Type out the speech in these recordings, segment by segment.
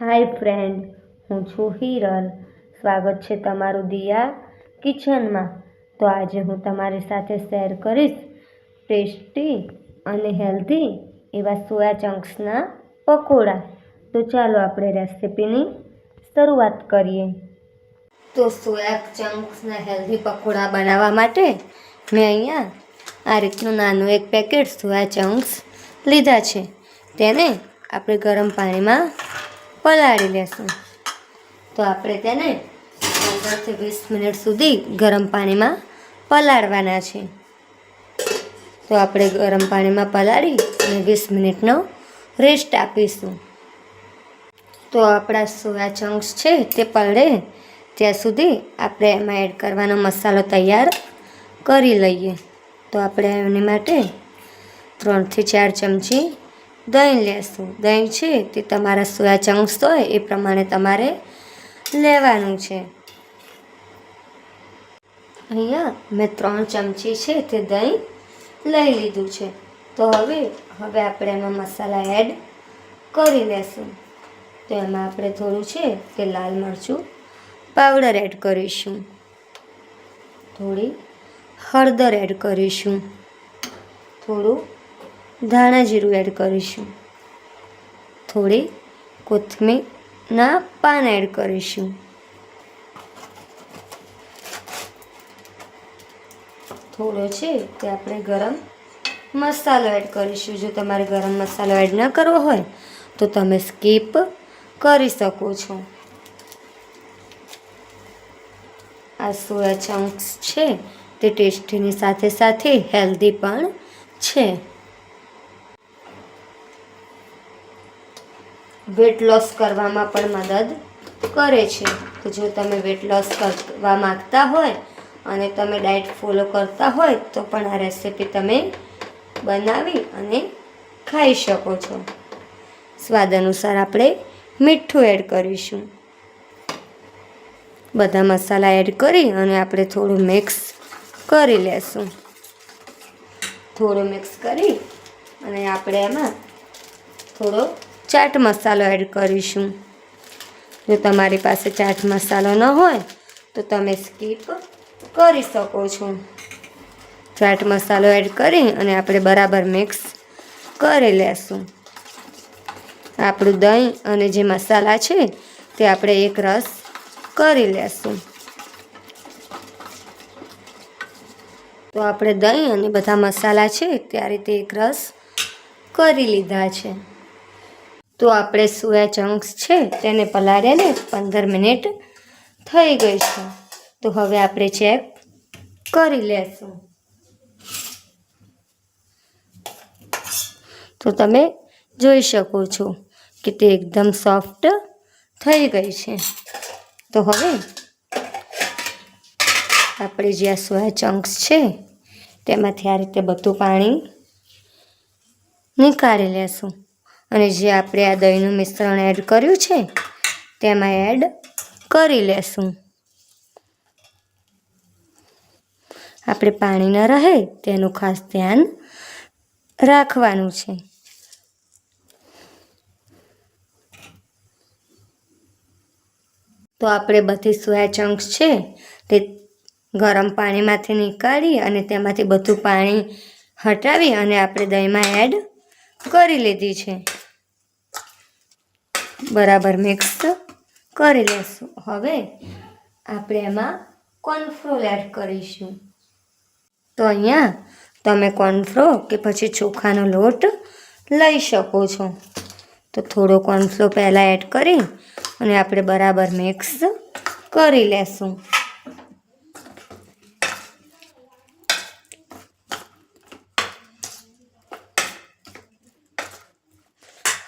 હાય friend, હું છું હિરલ. સ્વાગત છે તમારું દિયા કિચનમાં. તો આજે હું તમારી સાથે શેર કરીશ ટેસ્ટી અને હેલ્ધી એવા સોયા ચંક્સના પકોડા. તો ચાલો આપણે રેસિપીની શરૂઆત કરીએ. તો સોયા ચંક્સના હેલ્ધી પકોડા બનાવવા માટે મેં અહીંયા આ રીતનું નાનું એક પેકેટ સોયા ચંક્સ લીધા છે. તેને આપણે ગરમ પાણીમાં પલાળી લેશું. તો આપણે તેને પંદરથી વીસ મિનિટ સુધી ગરમ પાણીમાં પલાળવાના છે. તો આપણે ગરમ પાણીમાં પલાળી અને વીસ મિનિટનો રેસ્ટ આપીશું. તો આપણા સોયા ચંક્સ છે તે પલળે. ત્યાં સુધી આપણે એમાં એડ કરવાનો મસાલો તૈયાર કરી લઈએ. તો આપણે એની માટે ત્રણથી ચાર ચમચી દહીં લેશું. દહીં છે તે તમારા સોયા ચંક્સ હોય એ પ્રમાણે તમારે લેવાનું છે. અહીંયા મેં ત્રણ ચમચી છે તે દહીં લઈ લીધું છે. તો હવે હવે આપણે એમાં મસાલા એડ કરી લેશું. તો એમાં આપણે થોડું છે તે લાલ મરચું પાવડર એડ કરીશું. થોડી હળદર એડ કરીશું. થોડું ધાણા જીરું એડ કરીશું. થોડી કોથમીરના પાન એડ કરીશું. થોડો છે તે આપણે ગરમ મસાલો એડ કરીશું. જો તમારે ગરમ મસાલો એડ ન કરવો હોય, તો તમે સ્કીપ કરી શકો છો. આ સોયા ચંક્સ છે, તે ટેસ્ટીની સાથે સાથે હેલ્ધી પણ છે. વેટ લોસ કરવામાં પણ મદદ કરે છે. તો જો તમે વેટ લોસ કરવા માગતા હોય અને તમે ડાયટ ફોલો કરતા હોય તો પણ આ રેસિપી તમે બનાવી અને ખાઈ શકો છો. સ્વાદ અનુસાર આપણે મીઠું એડ કરીશું. બધા મસાલા એડ કરી અને આપણે થોડું મિક્સ કરી લેશું. થોડું મિક્સ કરી અને આપણે એમાં થોડો ચાટ મસાલો એડ કરીશું. જો તમારી પાસે ચાટ મસાલો ન હોય, તો તમે સ્કીપ કરી શકો છો. ચાટ મસાલો એડ કરી અને આપણે બરાબર મિક્સ કરી લેશું. આપણું દહીં અને જે મસાલા છે, તે આપણે એક રસ કરી લેશું. તો આપણે દહીં અને બધા મસાલા છે તે આ રીતે એક રસ કરી લીધા છે. તો આપણે સોયા ચંક્સ છે તેને પલાળેને પંદર મિનિટ થઈ ગઈ છે. તો હવે આપણે ચેક કરી લેશું. તો તમે જોઈ શકો છો કે તે એકદમ સોફ્ટ થઈ ગઈ છે. તો હવે આપણે જે આ સોયા ચંક્સ છે તેમાંથી આ રીતે બધું પાણી નીકાળી લેશું. અને જે આપણે આ દહીંનું મિશ્રણ એડ કર્યું છે, તેમાં એડ કરી લેશું. આપણે પાણી ન રહે તેનું ખાસ ધ્યાન રાખવાનું છે. તો આપણે બધી સોયા ચંક્સ છે, તે ગરમ પાણીમાંથી નીકાળી અને તેમાંથી બધું પાણી હટાવી અને આપણે દહીંમાં એડ કરી લીધી છે. બરાબર મિક્સ કરી લેશું. હવે આપણે એમાં કોર્નફ્લોર એડ કરીશું. તો અહીંયા તમે કોર્નફ્લો કે પછી ચોખાનો લોટ લઈ શકો છો. તો થોડો કોર્નફ્લો પહેલાં એડ કરી અને આપણે બરાબર મિક્સ કરી લેશું.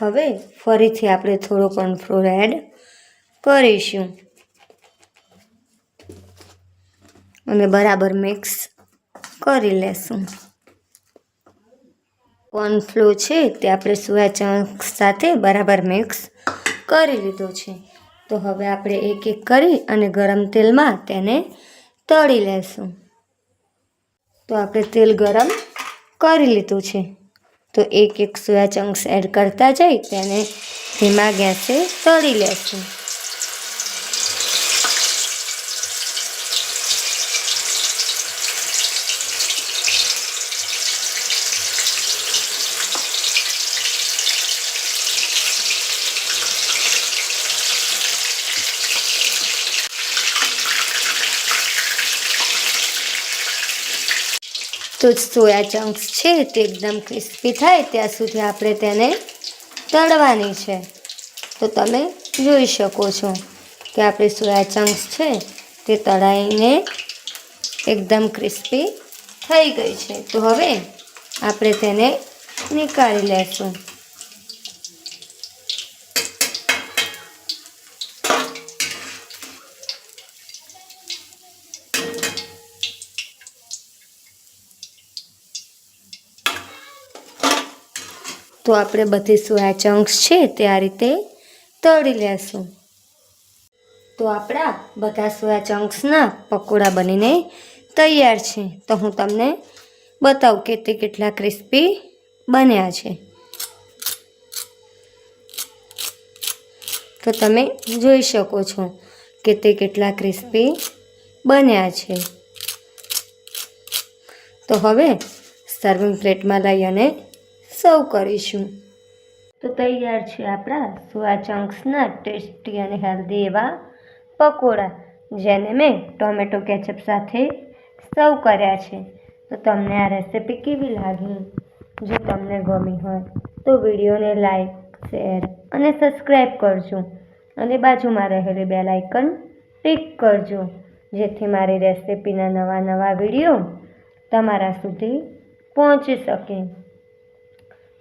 હવે ફરીથી આપણે થોડો કોર્નફ્લોર એડ કરીશું. અને બરાબર મિક્સ કરી લેશું. કોર્નફ્લો છે તે આપણે સોયા ચંક સાથે બરાબર મિક્સ કરી લીધો છે. તો હવે આપણે એક એક કરી અને ગરમ તેલમાં તેને તળી લેશું. તો આપણે તેલ ગરમ કરી લીધું છે. તો એક એક સોયા ચંક્સ એડ કરતા જઈ તેને ધીમા ગેસે તળી લેશું. તો સોયા ચંક્સ છે તે એકદમ ક્રિસ્પી થાય ત્યાં સુધી આપણે તેને તળવાની છે. તો તમે જોઈ શકો છો કે આપણે સોયા ચંક્સ છે તે તળાઈને એકદમ ક્રિસ્પી થઈ ગઈ છે. તો હવે આપણે તેને નીકાળી લેશું. તો આપણે બધી સોયા ચંક્સ છે તે આ રીતે તળી લેશું. તો આપણા બધા સોયા ચંક્સના પકોડા બનીને તૈયાર છે. તો હું તમને બતાવું કે તે કેટલા ક્રિસ્પી બન્યા છે. તો તમે જોઈ શકો છો કે તે કેટલા ક્રિસ્પી બન્યા છે. તો હવે સર્વિંગ પ્લેટમાં લઈ અને સર્વ કરીશું. તો તૈયાર છે આપણા સોયા ચંક્સના ટેસ્ટી અને હેલ્ધી એવા પકોડા, જેને મેં ટોમેટો કેચઅપ સાથે સર્વ કર્યા છે. તો તમને આ રેસિપી કેવી લાગી? જો તમને ગમી હોય, તો વિડીયોને લાઈક, શેર અને સબસ્ક્રાઈબ કરજો. અને બાજુમાં રહેલી બે લાઇકન ટિક કરજો, જેથી મારી રેસીપીના નવા નવા વીડિયો તમારા સુધી પહોંચી શકે.